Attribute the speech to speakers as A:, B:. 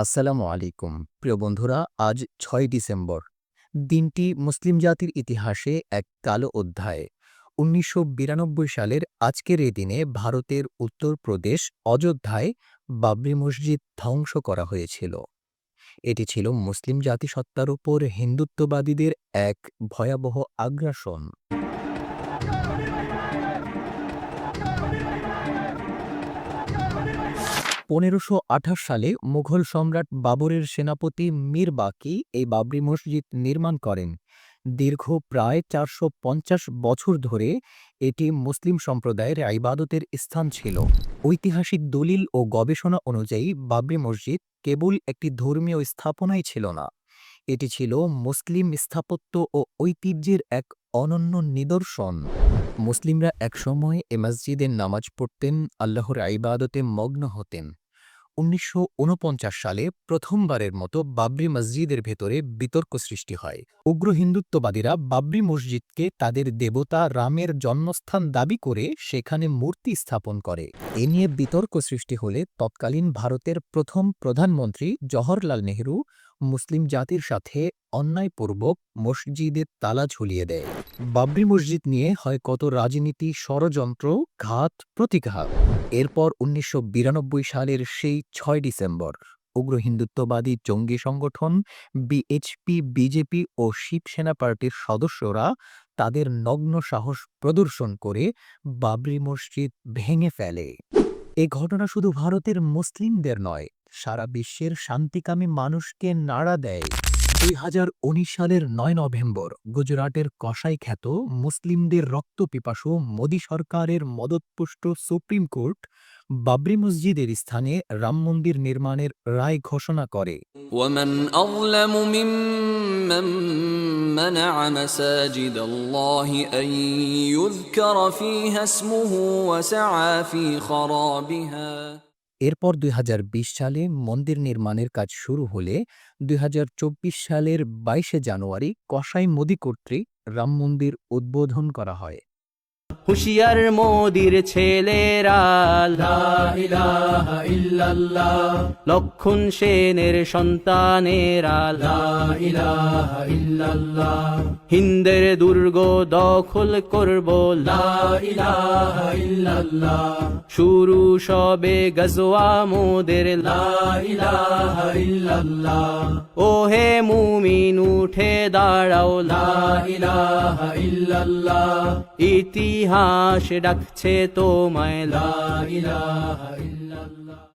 A: আসসালামু আলাইকুম। প্রিয় বন্ধুরা, আজ ছয় ডিসেম্বর। দিনটি মুসলিম জাতির ইতিহাসে এক কালো অধ্যায়। উনিশশো বিরানব্বই সালের আজকের এই দিনে ভারতের উত্তরপ্রদেশ অযোধ্যায় বাবরি মসজিদ ধ্বংস করা হয়েছিল। এটি ছিল মুসলিম জাতিসত্তার উপর হিন্দুত্ববাদীদের এক ভয়াবহ আগ্রাসন। পনেরোশো সালে মুঘল সম্রাট বাবরের সেনাপতি মীর বাকি এই বাবরি মসজিদ নির্মাণ করেন। দীর্ঘ প্রায় চারশো পঞ্চাশ বছর ধরে এটি মুসলিম সম্প্রদায়ের ইবাদতের স্থান ছিল। ঐতিহাসিক দলিল ও গবেষণা অনুযায়ী বাবরি মসজিদ কেবল একটি ধর্মীয় স্থাপনাই ছিল না। এটি ছিল মুসলিম স্থাপত্য ও ঐতিহ্যের এক অনন্য নিদর্শন। মুসলিমরা একসময় এ মসজিদের নামাজ পড়তেন, আল্লাহর আইবাদতে মগ্ন হতেন। উনিশশো উনপঞ্চাশ সালে প্রথমবারের মতো বাবরি মসজিদের ভেতরে বিতর্ক সৃষ্টি হয়। উগ্র হিন্দুত্ববাদীরা বাবরি মসজিদকে তাদের দেবতা রামের জন্মস্থান দাবি করে সেখানে মূর্তি স্থাপন করে। এ নিয়ে বিতর্ক সৃষ্টি হলে তৎকালীন ভারতের প্রথম প্রধানমন্ত্রী জওহরলাল নেহরু মুসলিম জাতির সাথে অন্যায়পূর্বক মসজিদের তালা ঝুলিয়ে দেয়। বাবরি মসজিদ নিয়ে হয় কত রাজনীতি, ষড়যন্ত্র, ঘাত, প্রতিঘাত। এরপর উনিশশো বিরানব্বই সালের সেই ছয় ডিসেম্বর, উগ্র হিন্দুত্ববাদী জঙ্গি সংগঠন, বিএইচপি, বিজেপি ও শিবসেনা পার্টির সদস্যরা তাদের নগ্ন সাহস প্রদর্শন করে বাবরি মসজিদ ভেঙে ফেলে। এ ঘটনা শুধু ভারতের মুসলিমদের নয় সারা বিশ্বের শান্তিকামী মানুষকে নাড়া দেয় দুই হাজার উনিশ সালের নয় নভেম্বর গুজরাটের কসাই খ্যাত মুসলিমদের রক্তপিপাসু মোদী সরকারের মদতপুষ্ট সুপ্রিম কোর্ট বাবরি মসজিদের স্থানে রাম মন্দির নির্মাণের রায় ঘোষণা করে
B: ومن أظلم ممن منع مساجد الله أن يذكر فيها اسمه وسعى في خرابها
A: এরপর দুই হাজার বিশ সালে মন্দির নির্মাণের কাজ শুরু হলে দুই হাজার চব্বিশ সালের বাইশে জানুয়ারি কসাই মোদি কর্তৃক রাম মন্দির উদ্বোধন করা হয়।
C: হুশিয়ার মোদির ছেলেরা। লক্ষণ সেনের সন্তানেরা। হিন্দের দুর্গ দখল করব। শুরু সবে গজওয়া মোদের। ও হে মুমিন উঠে দাঁড়াও। লা আকাশ ডাকছে তোমায় লা